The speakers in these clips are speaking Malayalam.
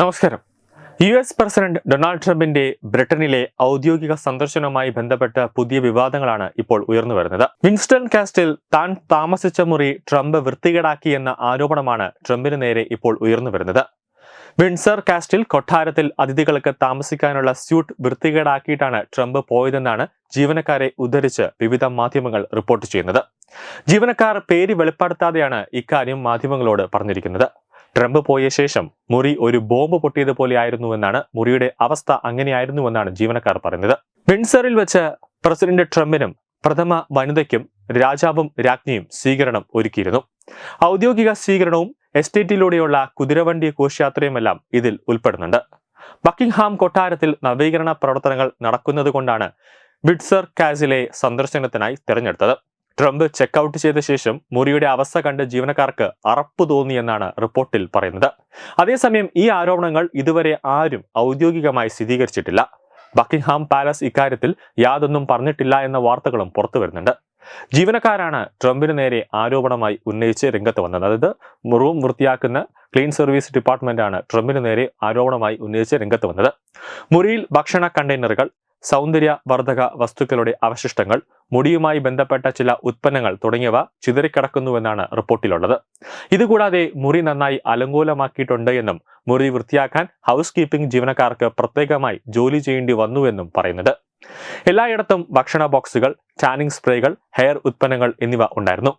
നമസ്കാരം. യു എസ് പ്രസിഡന്റ് ഡൊണാൾഡ് ട്രംപിന്റെ ബ്രിട്ടനിലെ ഔദ്യോഗിക സന്ദർശനവുമായി ബന്ധപ്പെട്ട പുതിയ വിവാദങ്ങളാണ് ഇപ്പോൾ ഉയർന്നു വരുന്നത്. വിൻസ്റ്റൺ കാസ്റ്റിൽ താൻ താമസിച്ച മുറി ട്രംപ് വൃത്തികേടാക്കി എന്ന ആരോപണമാണ് ട്രംപിന് നേരെ ഇപ്പോൾ ഉയർന്നു വരുന്നത്. വിൻസർ കാസ്റ്റിൽ കൊട്ടാരത്തിൽ അതിഥികൾക്ക് താമസിക്കാനുള്ള സ്യൂട്ട് വൃത്തികേടാക്കിയിട്ടാണ് ട്രംപ് പോയതെന്നാണ് ജീവനക്കാരെ ഉദ്ധരിച്ച് വിവിധ മാധ്യമങ്ങൾ റിപ്പോർട്ട് ചെയ്യുന്നത്. ജീവനക്കാർ പേര് വെളിപ്പെടുത്താതെയാണ് ഇക്കാര്യം മാധ്യമങ്ങളോട് പറഞ്ഞിരിക്കുന്നത്. ട്രംപ് പോയ ശേഷം മുറി ഒരു ബോംബ് പൊട്ടിയതുപോലെ പൊട്ടിയതുപോലെയായിരുന്നുവെന്നാണ് മുറിയുടെ അവസ്ഥ അങ്ങനെയായിരുന്നുവെന്നാണ് ജീവനക്കാർ പറയുന്നത്. വിൻസറിൽ വെച്ച് പ്രസിഡന്റ് ട്രംപിനും പ്രഥമ വനിതയ്ക്കും രാജാവും രാജ്ഞിയും സ്വീകരണം ഒരുക്കിയിരുന്നു. ഔദ്യോഗിക സ്വീകരണവും എസ്റ്റേറ്റിലൂടെയുള്ള കുതിരവണ്ടി കോശയാത്രയുമെല്ലാം ഇതിൽ ഉൾപ്പെടുന്നുണ്ട്. ബക്കിംഗ്ഹാം കൊട്ടാരത്തിൽ നവീകരണ പ്രവർത്തനങ്ങൾ നടക്കുന്നതുകൊണ്ടാണ് വിഡ്സർ കാസിലെ സന്ദർശനത്തിനായി തിരഞ്ഞെടുത്തത്. ട്രംപ് ചെക്കൌട്ട് ചെയ്ത ശേഷം മുറിയുടെ അവസ്ഥ കണ്ട് ജീവനക്കാർക്ക് അറപ്പ് തോന്നിയെന്നാണ് റിപ്പോർട്ടിൽ പറയുന്നത്. അതേസമയം ഈ ആരോപണങ്ങൾ ഇതുവരെ ആരും ഔദ്യോഗികമായി സ്ഥിരീകരിച്ചിട്ടില്ല. ബക്കിംഗ്ഹാം പാലസ് ഇക്കാര്യത്തിൽ യാതൊന്നും പറഞ്ഞിട്ടില്ല എന്ന വാർത്തകളും പുറത്തു വരുന്നുണ്ട്. ജീവനക്കാരാണ് ട്രംപിന് നേരെ ആരോപണമായി ഉന്നയിച്ച് രംഗത്ത് വന്നത്. അതായത് റൂം വൃത്തിയാക്കുന്ന ക്ലീൻ സർവീസ് ഡിപ്പാർട്ട്മെന്റാണ് ട്രംപിന് നേരെ ആരോപണമായി ഉന്നയിച്ച് രംഗത്ത് വന്നത്. മുറിയിൽ ഭക്ഷണ കണ്ടെയ്നറുകൾ സൗന്ദര്യവർദ്ധക വസ്തുക്കളുടെ അവശിഷ്ടങ്ങൾ മുടിയുമായി ബന്ധപ്പെട്ട ചില ഉത്പന്നങ്ങൾ തുടങ്ങിയവ ചിതറിക്കിടക്കുന്നുവെന്നാണ് റിപ്പോർട്ടിലുള്ളത്. ഇതുകൂടാതെ മുറി നന്നായി അലങ്കോലമാക്കിയിട്ടുണ്ട് എന്നും മുറി വൃത്തിയാക്കാൻ ഹൗസ് കീപ്പിംഗ് ജീവനക്കാർക്ക് പ്രത്യേകമായി ജോലി ചെയ്യേണ്ടി വന്നുവെന്നും പറയുന്നത്. എല്ലായിടത്തും ഭക്ഷണ ബോക്സുകൾ ടാനിങ് സ്പ്രേകൾ ഹെയർ ഉത്പന്നങ്ങൾ എന്നിവ ഉണ്ടായിരുന്നു.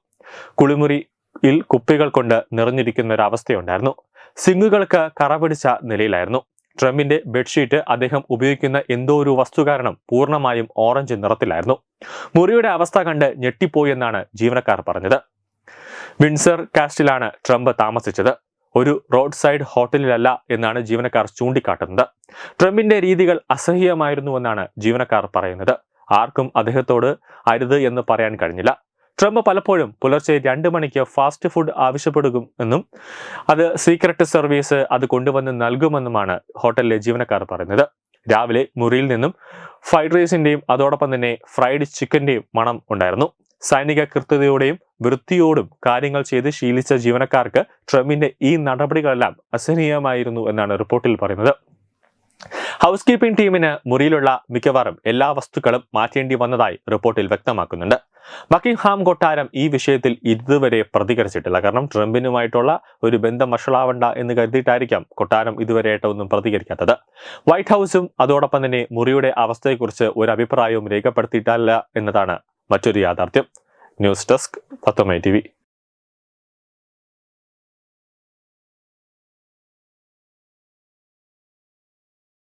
കുളിമുറിയിൽ കുപ്പികൾ കൊണ്ട് നിറഞ്ഞിരിക്കുന്ന ഒരു അവസ്ഥയുണ്ടായിരുന്നു സിങ്ങുകൾക്ക് കറപിടിച്ച നിലയിലായിരുന്നു. ട്രംപിന്റെ ബെഡ്ഷീറ്റ് അദ്ദേഹം ഉപയോഗിക്കുന്ന എന്തോ ഒരു വസ്തു കാരണം പൂർണമായും ഓറഞ്ച് നിറത്തിലായിരുന്നു. മുറിയുടെ അവസ്ഥ കണ്ട് ഞെട്ടിപ്പോയെന്നാണ് ജീവനക്കാർ പറഞ്ഞത്. വിൻസർ കാസ്റ്റിലാണ് ട്രംപ് താമസിച്ചത്. ഒരു റോഡ് സൈഡ് ഹോട്ടലിലല്ല എന്നാണ് ജീവനക്കാർ ചൂണ്ടിക്കാട്ടുന്നത്. ട്രംപിന്റെ രീതികൾ അസഹ്യമായിരുന്നുവെന്നാണ് ജീവനക്കാർ പറയുന്നത്. ആർക്കും അദ്ദേഹത്തോട് അരുത് എന്ന് പറയാൻ കഴിഞ്ഞില്ല. ട്രംപ് പലപ്പോഴും പുലർച്ചെ രണ്ട് മണിക്ക് ഫാസ്റ്റ് ഫുഡ് ആവശ്യപ്പെടും എന്നും അത് സീക്രട്ട് സർവീസ് അത് കൊണ്ടുവന്ന് നൽകുമെന്നുമാണ് ഹോട്ടലിലെ ജീവനക്കാർ പറയുന്നത്. രാവിലെ മുറിയിൽ നിന്നും ഫ്രൈഡ് റൈസിന്റെയും അതോടൊപ്പം തന്നെ ഫ്രൈഡ് ചിക്കന്റെയും മണം ഉണ്ടായിരുന്നു. സൈനിക കൃത്യതയോടെയും വൃത്തിയോടും കാര്യങ്ങൾ ചെയ്ത് ശീലിച്ച ജീവനക്കാർക്ക് ട്രംപിന്റെ ഈ നടപടികളെല്ലാം അസഹനീയമായിരുന്നു എന്നാണ് റിപ്പോർട്ടിൽ പറയുന്നത്. ഹൗസ് കീപ്പിംഗ് ടീമിന് മുറിയിലുള്ള മിക്കവാറും എല്ലാ വസ്തുക്കളും മാറ്റേണ്ടി വന്നതായി റിപ്പോർട്ടിൽ വ്യക്തമാക്കുന്നുണ്ട്. ബക്കിംഗ്ഹാം കൊട്ടാരം ഈ വിഷയത്തിൽ ഇതുവരെ പ്രതികരിച്ചിട്ടില്ല. കാരണം ട്രംപിനുമായിട്ടുള്ള ഒരു ബന്ധം വഷളാവണ്ട എന്ന് കരുതിയിട്ടായിരിക്കാം കൊട്ടാരം ഇതുവരെയായിട്ട് ഒന്നും പ്രതികരിക്കാത്തത്. വൈറ്റ് ഹൗസും അതോടൊപ്പം തന്നെ മുറിയുടെ അവസ്ഥയെക്കുറിച്ച് ഒരു അഭിപ്രായവും രേഖപ്പെടുത്തിയിട്ടില്ല എന്നതാണ് മറ്റൊരു യാഥാർത്ഥ്യം. News desk പത്തൊമ്മ T